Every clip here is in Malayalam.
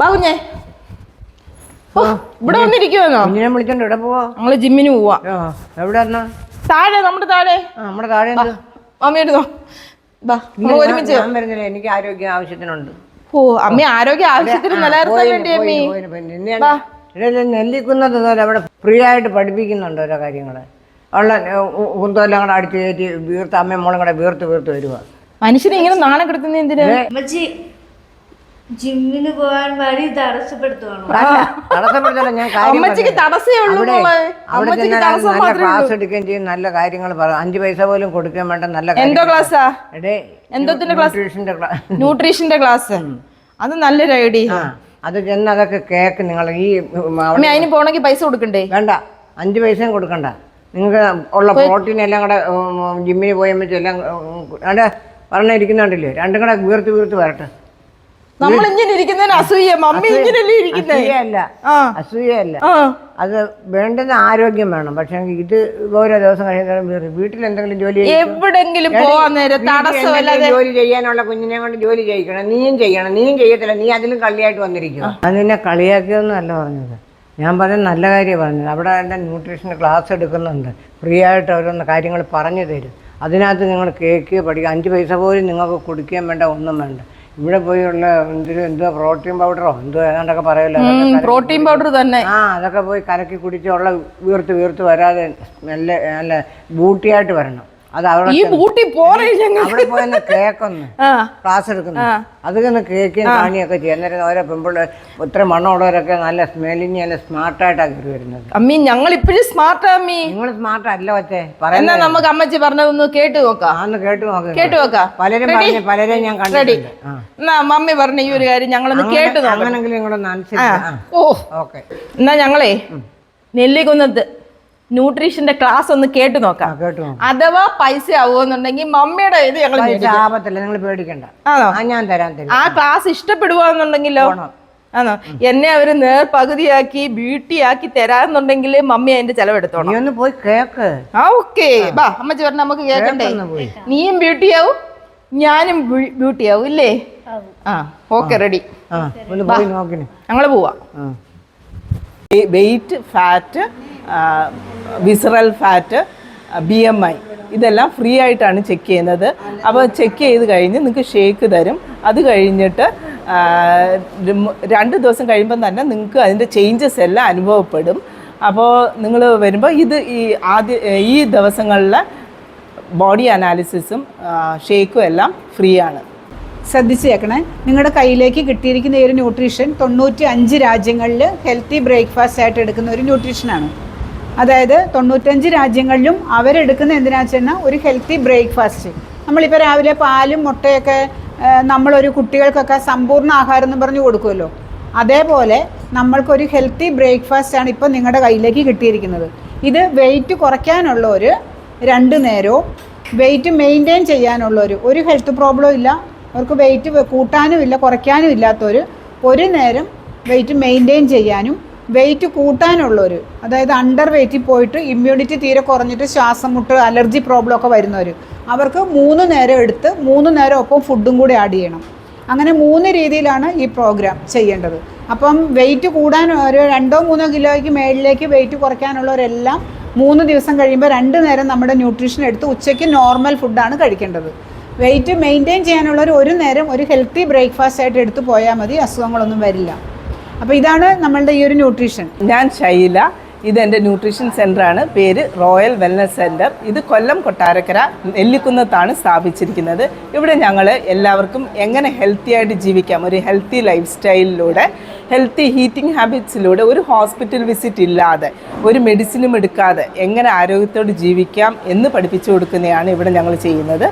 ബാ കുഞ്ഞേ ഓ, ഇവിടെ വന്നിരിക്കുവെന്നോ? കുഞ്ഞിനെ വിളിച്ചോണ്ട് ഇവിടെ പോവാ. ഞങ്ങൾ ജിമ്മിന് പോവാ. എവിടെ താഴെ നമ്മുടെ താഴെ. നമ്മുടെ താഴെ എന്ത്? അമ്മ എടുത്തോ. ബാ നമ്മൾ ഒരുമിച്ച് ഞാൻ വരുന്നില്ല എനിക്ക് ആരോഗ്യ ആവശ്യത്തിനുണ്ട്. ഓ അമ്മ ആരോഗ്യ ആവശ്യത്തിന് നിലനിർത്താൻ വേണ്ടി അമ്മി. നെല്ലിക്കുന്നത് അവിടെ ഫ്രീ ആയിട്ട് പഠിപ്പിക്കുന്നുണ്ട് ഓരോ കാര്യങ്ങൾ. ഉള്ള കുന്തമെല്ലാം കൂടെ അടിച്ചു കയറ്റി വീർത്ത് അമ്മയും മോളും കൂടെ വീർത്ത് വീർത്ത് വരുവാ. മനുഷ്യനെ ഇങ്ങനെ നാണം കെടുത്തുന്ന എന്തിനാ? ജിമ്മിന് പോകാൻ വഴി തടസ്സപ്പെടുത്തുവാണോ? തടസ്സപ്പെടുത്തല്ല ഞാൻ കാര്യം അമ്മച്ചിക്ക് പറഞ്ഞത്. തടസ്സേ ഉള്ളൂ അവിടെ മോളെ. അവിടെ അമ്മച്ചിക്ക് ചെന്നാൽ തടസ്സം നല്ല മാത്രമേ ക്ലാസ് ഉള്ളൂ. എടുക്കുകയും ചെയ്യും നല്ല കാര്യങ്ങൾ അഞ്ച് പൈസ പോലും കൊടുക്കാൻ വേണ്ട നല്ല എന്തോ ക്ലാസ്സാ എടേ, എന്തോത്തിന്റെ ക്ലാസ്? ന്യൂട്രീഷന്റെ ക്ലാസ് ന്യൂട്രീഷന്റെ ക്ലാസ് അത് നല്ലൊരു ഐഡിയ. ആ അത് ചെന്ന് അതൊക്കെ കേക്ക് നിങ്ങൾ ഈ ഉം, അവിടെ അമ്മ അതിന് പോണെങ്കിൽ പൈസ കൊടുക്കണ്ടേ? വേണ്ട അഞ്ച് പൈസയും കൊടുക്കണ്ട. നിങ്ങൾക്ക് ഉള്ള പ്രോട്ടീൻ എല്ലാം കൂടെ ജിമ്മിന് പോയി വെച്ച് എല്ലാം അവിടെ പറഞ്ഞിരിക്കുന്നുണ്ടല്ലേ. രണ്ടും കൂടെ വീർത്ത് വീർത്ത് വരട്ടെ. നമ്മൾ ഇങ്ങനെ ഇരിക്കുന്നതിന് അസൂയ മമ്മി ഇങ്ങനെയല്ലേ ഇരിക്കുന്നേ? അസൂയല്ല അത് വേണ്ടുന്ന ആരോഗ്യം വേണം. പക്ഷെ ഇത് ഓരോ ദിവസം കഴിയുന്ന വീട്ടിൽ എന്തെങ്കിലും ജോലി എവിടെങ്കിലും പോവാൻ നേരം തടസ്സമല്ലാതെ ജോലി ചെയ്യാനുള്ള കുഞ്ഞിനെ കൊണ്ട് ജോലി ചെയ്യിക്കണം. നീയും ചെയ്യണം. നീയും ചെയ്യത്തില്ല. നീ അതിലും കളിയായിട്ട് വന്നിരിക്കും. അത് നിന്നെ പറഞ്ഞത്. ഞാൻ പറഞ്ഞ നല്ല കാര്യം പറഞ്ഞത്. അവിടെ എന്റെ ന്യൂട്രീഷൻ ക്ലാസ് എടുക്കുന്നുണ്ട്. ഫ്രീ ആയിട്ട് ഓരോന്ന് കാര്യങ്ങൾ പറഞ്ഞു തരും. അതിനകത്ത് നിങ്ങൾ കേക്ക് പഠിക്കുക അഞ്ച് പൈസ പോലും നിങ്ങൾക്ക് കുടിക്കാൻ വേണ്ട ഒന്നും വേണ്ട. ഇവിടെ പോയുള്ള എന്തൊരു എന്തോ പ്രോട്ടീൻ പൗഡറോ എന്തോ ഏതാണ്ടൊക്കെ പറയല്ലോ? അതൊക്കെ കലക്കി പ്രോട്ടീൻ പൗഡർ തന്നെ. ആ അതൊക്കെ പോയി കലക്കി കുടിച്ചുള്ള വീർത്ത് വീർത്ത് വരാതെ നല്ല നല്ല ബൂട്ടിയായിട്ട് വരണം. അത് അവിടെ ഈ ബൂട്ടി പോറേ ഞങ്ങൾ അവിടെ പോയെന്ന് കേക്കൊന്ന്. ക്ലാസ് എടുക്കുന്നു. അതൊക്കെ കേക്കും കാണിയൊക്കെ ചെയ്യും. അന്നേരം ഓരോ പെമ്പിൾ ഇത്ര മണ്ണുള്ളവരൊക്കെ നല്ല സ്മെല്ലിങ് നല്ല സ്മാർട്ടായിട്ടാണ് കയറി വരുന്നത്. അമ്മി ഞങ്ങൾ ഇപ്പോഴും സ്മാർട്ടാ അമ്മി. നിങ്ങൾ സ്മാർട്ട് അല്ല എന്നാ പറയുന്നത്. നമുക്ക് അമ്മച്ചി പറഞ്ഞതൊന്ന് കേട്ട് നോക്കാം. ആന്ന് കേട്ടു നോക്കാം. കേട്ട് നോക്കാം. പലരും പറഞ്ഞു പലരെയും ഞാൻ കണ്ടിട്ടുണ്ട്. എന്നാ മമ്മി പറഞ്ഞ ഈ ഒരു കാര്യം ഞങ്ങളൊന്ന് കേട്ട് നോക്കാം അങ്ങനെങ്കിലും നിങ്ങളൊന്ന് അനുസരിച്ച്. ഓ. ഓക്കെ. എന്നാ ഞങ്ങളേ നെല്ലിക്കുന്നത്ത് ന്യൂട്രീഷന്റെ ക്ലാസ് ഒന്ന് കേട്ടു നോക്കാം. അഥവാ പൈസ ആവുമെന്നുണ്ടെങ്കിൽ മമ്മിയുടെ ഇത് ഞങ്ങൾ ആപത്തില്ല നിങ്ങൾ പേടിക്കണ്ട. ആണോ? ഞാൻ തരാൻ തരും. ആ ക്ലാസ് ഇഷ്ടപ്പെടുവാന്നുണ്ടെങ്കിലോ? ആണോ? എന്നെ അവർ നേർ പകുതിയാക്കി ബ്യൂട്ടിയാക്കി തരാന്നുണ്ടെങ്കിൽ മമ്മി അതിന്റെ ചെലവെടുത്തോണം ഒന്ന് പോയി കേക്ക്. ആ ഓക്കെ ബാ അമ്മച്ചി പറഞ്ഞ നമുക്ക് കേക്കണ്ടേ? നീയും ബ്യൂട്ടിയാവും ഞാനും ബ്യൂട്ടിയാവും ഇല്ലേ? ആ ഓക്കെ റെഡി ഞങ്ങൾ പോവാ. Weight fat visceral fat B M I ഇതെല്ലാം ഫ്രീ ആയിട്ടാണ് ചെക്ക് ചെയ്യുന്നത്. അപ്പോൾ ചെക്ക് ചെയ്ത് കഴിഞ്ഞ് നിങ്ങൾക്ക് ഷേക്ക് തരും. അത് കഴിഞ്ഞിട്ട് രണ്ട് ദിവസം കഴിയുമ്പം തന്നെ നിങ്ങൾക്ക് അതിന്റെ ചേഞ്ചസ് എല്ലാം അനുഭവപ്പെടും. അപ്പോൾ നിങ്ങൾ വരുമ്പോൾ ഇത് ഈ ആദ്യ ഈ ദിവസങ്ങളിലെ ബോഡി അനാലിസിസും ഷേക്കും എല്ലാം ഫ്രീ ആണ്. ശ്രദ്ധിച്ചേക്കണേ നിങ്ങളുടെ കയ്യിലേക്ക് കിട്ടിയിരിക്കുന്ന ഒരു ന്യൂട്രീഷൻ തൊണ്ണൂറ്റി അഞ്ച് രാജ്യങ്ങളിൽ ഹെൽത്തി ബ്രേക്ക്ഫാസ്റ്റ് ആയിട്ട് എടുക്കുന്ന ഒരു ന്യൂട്രീഷനാണ് അതായത് തൊണ്ണൂറ്റഞ്ച് രാജ്യങ്ങളിലും അവരെടുക്കുന്ന എന്തിനാണെന്ന് വെച്ചാൽ ഒരു ഹെൽത്തി ബ്രേക്ക്ഫാസ്റ്റ് നമ്മളിപ്പോൾ രാവിലെ പാലും മുട്ടയൊക്കെ നമ്മളൊരു കുട്ടികൾക്കൊക്കെ സമ്പൂർണ ആഹാരം എന്ന് പറഞ്ഞ് കൊടുക്കുമല്ലോ. അതേപോലെ നമ്മൾക്കൊരു ഹെൽത്തി ബ്രേക്ക്ഫാസ്റ്റ് ആണ് ഇപ്പോൾ നിങ്ങളുടെ കയ്യിലേക്ക് കിട്ടിയിരിക്കുന്നത്. ഇത് വെയിറ്റ് കുറയ്ക്കാനുള്ള ഒരു രണ്ട് നേരവും വെയിറ്റ് മെയിന്റെയിൻ ചെയ്യാനുള്ള ഒരു ഒരു ഹെൽത്ത് പ്രോബ്ലം ഇല്ല. അവർക്ക് വെയിറ്റ് കൂട്ടാനും ഇല്ല കുറയ്ക്കാനും ഇല്ലാത്തൊരു ഒരു നേരം വെയിറ്റ് മെയിന്റെയിൻ ചെയ്യാനും വെയിറ്റ് കൂട്ടാനുള്ളവർ അതായത് അണ്ടർ വെയിറ്റിൽ പോയിട്ട് ഇമ്മ്യൂണിറ്റി തീരെ കുറഞ്ഞിട്ട് ശ്വാസം മുട്ട് അലർജി പ്രോബ്ലം ഒക്കെ വരുന്നവർ അവർക്ക് മൂന്ന് നേരം എടുത്ത് മൂന്ന് നേരം ഒപ്പം ഫുഡും കൂടി ആഡ് ചെയ്യണം. അങ്ങനെ മൂന്ന് രീതിയിലാണ് ഈ പ്രോഗ്രാം ചെയ്യേണ്ടത്. അപ്പം വെയിറ്റ് കൂടാൻ ഒരു രണ്ടോ മൂന്നോ കിലോയ്ക്ക് മേളിലേക്ക് വെയിറ്റ് കുറയ്ക്കാനുള്ളവരെല്ലാം മൂന്ന് ദിവസം കഴിയുമ്പോൾ രണ്ട് നേരം നമ്മുടെ ന്യൂട്രീഷൻ എടുത്ത് ഉച്ചയ്ക്ക് നോർമൽ ഫുഡാണ് കഴിക്കേണ്ടത്. വെയിറ്റ് മെയിന്റെയിൻ ചെയ്യാനുള്ളവർ ഒരു നേരം ഒരു ഹെൽത്തി ബ്രേക്ക്ഫാസ്റ്റ് ആയിട്ട് എടുത്തു പോയാൽ മതി അസുഖങ്ങളൊന്നും വരില്ല. അപ്പോൾ ഇതാണ് നമ്മളുടെ ഈ ഒരു ന്യൂട്രീഷൻ ഞാൻ ശൈല. ഇത് എന്റെ ന്യൂട്രീഷൻ സെന്ററാണ് പേര് റോയൽ വെൽനസ് സെന്റർ ഇത് കൊല്ലം കൊട്ടാരക്കര നെല്ലിക്കുന്നത്താണ് സ്ഥാപിച്ചിരിക്കുന്നത്. ഇവിടെ ഞങ്ങൾ എല്ലാവർക്കും എങ്ങനെ ഹെൽത്തി ആയിട്ട് ജീവിക്കാം ഒരു ഹെൽത്തി ലൈഫ് സ്റ്റൈലിലൂടെ ഹെൽത്തി ഹീറ്റിംഗ് ഹാബിറ്റ്സിലൂടെ ഒരു ഹോസ്പിറ്റൽ വിസിറ്റ് ഇല്ലാതെ ഒരു മെഡിസിനും എടുക്കാതെ എങ്ങനെ ആരോഗ്യത്തോട് ജീവിക്കാം എന്ന് പഠിപ്പിച്ചു കൊടുക്കുന്നതാണ് ഇവിടെ ഞങ്ങൾ ചെയ്യുന്നത്.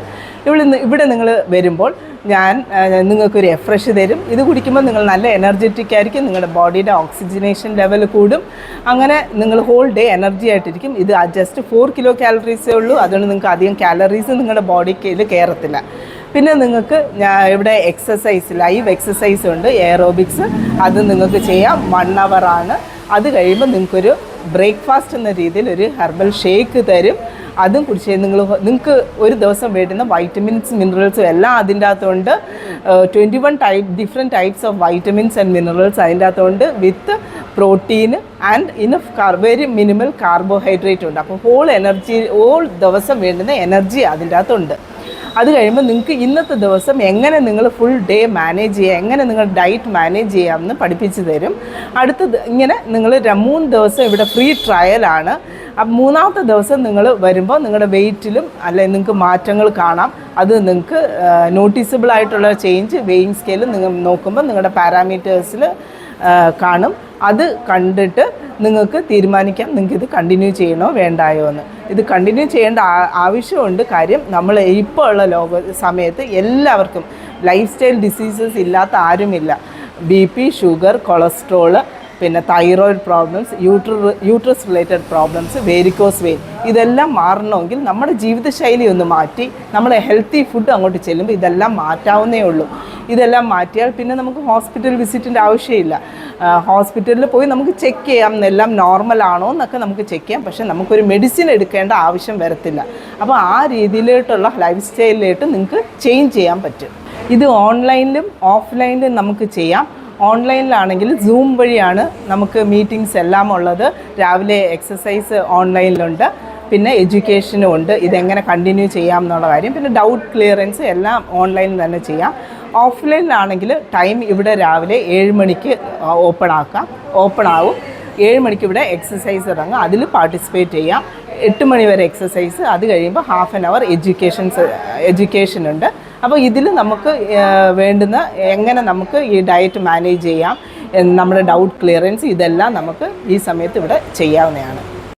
ഇവിടെ ഇവിടെ നിങ്ങൾ വരുമ്പോൾ ഞാൻ നിങ്ങൾക്ക് നിങ്ങൾക്കൊരു എഫ്രഷ് തരും. ഇത് കുടിക്കുമ്പോൾ നിങ്ങൾ നല്ല എനർജറ്റിക് ആയിരിക്കും നിങ്ങളുടെ ബോഡിയുടെ ഓക്സിജനേഷൻ ലെവൽ കൂടും. അങ്ങനെ നിങ്ങൾ ഹോൾ ഡേ എനർജി ആയിട്ടിരിക്കും. ഇത് ജസ്റ്റ് ഫോർ കിലോ കാലറീസേ ഉള്ളൂ. അതുകൊണ്ട് നിങ്ങൾക്ക് അധികം കാലറീസ് നിങ്ങളുടെ ബോഡിക്ക് കയറത്തില്ല. പിന്നെ നിങ്ങൾക്ക് ഇവിടെ എക്സസൈസ് ലൈവ് എക്സസൈസ് ഉണ്ട് എയറോബിക്സ് അത് നിങ്ങൾക്ക് ചെയ്യാം. വൺ ആണ്. അത് കഴിയുമ്പോൾ നിങ്ങൾക്കൊരു ബ്രേക്ക്ഫാസ്റ്റ് എന്ന രീതിയിൽ ഒരു ഹെർബൽ ഷേക്ക് തരും. അതും കുടിച്ച് നിങ്ങൾ നിങ്ങൾക്ക് ഒരു ദിവസം വേണ്ടുന്ന വൈറ്റമിൻസ് മിനറൽസും എല്ലാം അതിന്റെ അകത്തുണ്ട് twenty one type different types of vitamins and minerals അതിന്റെ അകത്തുണ്ട് with protein and enough car very minimal carbohydrate ഉണ്ട്. അപ്പോൾ ഹോൾ എനർജി ഹോൾ ദിവസം വേണ്ടുന്ന എനർജി അതിന്റെ അകത്തുണ്ട് അത് കഴിയുമ്പോൾ നിങ്ങൾക്ക് ഇന്നത്തെ ദിവസം എങ്ങനെ നിങ്ങൾ ഫുൾ ഡേ മാനേജ് ചെയ്യാം എങ്ങനെ നിങ്ങൾ ഡയറ്റ് മാനേജ് ചെയ്യാമെന്ന് പഠിപ്പിച്ചു തരും. അടുത്തത് ഇങ്ങനെ നിങ്ങൾ മൂന്ന് ദിവസം ഇവിടെ ഫ്രീ ട്രയലാണ് മൂന്നാമത്തെ ദിവസം നിങ്ങൾ വരുമ്പോൾ നിങ്ങളുടെ വെയിറ്റിലും അല്ലെങ്കിൽ നിങ്ങൾക്ക് മാറ്റങ്ങൾ കാണാം. അത് നിങ്ങൾക്ക് നോട്ടീസബിൾ ആയിട്ടുള്ള ചേഞ്ച് വെയിങ് സ്കെയിൽ നിങ്ങൾ നോക്കുമ്പോൾ നിങ്ങളുടെ പാരാമീറ്റേഴ്സിൽ കാണും. അത് കണ്ടിട്ട് നിങ്ങൾക്ക് തീരുമാനിക്കാം നിങ്ങൾക്ക് ഇത് കണ്ടിന്യൂ ചെയ്യണോ വേണ്ടായോ എന്ന്. ഇത് കണ്ടിന്യൂ ചെയ്യേണ്ട ആവശ്യമുണ്ട്. കാര്യം നമ്മൾ ഇപ്പോൾ ഉള്ള ലോക സമയത്ത് എല്ലാവർക്കും ലൈഫ് സ്റ്റൈൽ ഡിസീസസ് ഇല്ലാത്ത ആരുമില്ല. ബി പി ഷുഗർ കൊളസ്ട്രോൾ പിന്നെ thyroid problems യൂട്ര uterus related problems varicose vein ഇതെല്ലാം മാറണമെങ്കിൽ നമ്മുടെ ജീവിതശൈലി ഒന്ന് മാറ്റി നമ്മൾ ഹെൽത്തി ഫുഡ് അങ്ങോട്ട് ചെല്ലുമ്പോൾ ഇതെല്ലാം മാറ്റാവുന്നേ ഉള്ളൂ. ഇതെല്ലാം മാറ്റിയാൽ പിന്നെ നമുക്ക് ഹോസ്പിറ്റൽ വിസിറ്റിന്റെ ആവശ്യമില്ല. ഹോസ്പിറ്റലിൽ പോയി നമുക്ക് ചെക്ക് ചെയ്യാം എല്ലാം നോർമൽ ആണോ എന്നൊക്കെ നമുക്ക് ചെക്ക് ചെയ്യാം. പക്ഷേ നമുക്കൊരു മെഡിസിൻ എടുക്കേണ്ട ആവശ്യം വരത്തില്ല. അപ്പോൾ ആ രീതിയിലോട്ടുള്ള ലൈഫ് സ്റ്റൈലിലോട്ട് നിങ്ങൾക്ക് ചേഞ്ച് ചെയ്യാൻ പറ്റും. ഇത് ഓൺലൈനിലും ഓഫ്ലൈനിലും നമുക്ക് ചെയ്യാം. ഓൺലൈനിലാണെങ്കിൽ സൂം വഴിയാണ് നമുക്ക് മീറ്റിംഗ്സ് എല്ലാം ഉള്ളത്. രാവിലെ എക്സസൈസ് ഓൺലൈനിലുണ്ട്. പിന്നെ എഡ്യൂക്കേഷനും ഉണ്ട്. ഇതെങ്ങനെ കണ്ടിന്യൂ ചെയ്യാം എന്നുള്ള കാര്യം. പിന്നെ ഡൗട്ട് ക്ലിയറൻസ് എല്ലാം ഓൺലൈനിൽ തന്നെ ചെയ്യാം. ഓഫ്ലൈനിലാണെങ്കിൽ ടൈം ഇവിടെ രാവിലെ ഏഴ് മണിക്ക് ഓപ്പൺ ആക്കാം. ഓപ്പൺ ആവും. ഏഴ് മണിക്ക് ഇവിടെ എക്സസൈസ് ഇറങ്ങും. അതിൽ പാർട്ടിസിപ്പേറ്റ് ചെയ്യാം. എട്ട് മണി വരെ എക്സസൈസ് അത് കഴിയുമ്പോൾ half an hour educations education ഉണ്ട്. അപ്പോൾ ഇതിൽ നമുക്ക് വേണ്ടുന്ന എങ്ങനെ നമുക്ക് ഈ ഡയറ്റ് മാനേജ് ചെയ്യാം നമ്മുടെ ഡൗട്ട് ക്ലിയറൻസ് ഇതെല്ലാം നമുക്ക് ഈ സമയത്ത് ഇവിടെ ചെയ്യാവുന്നതാണ്.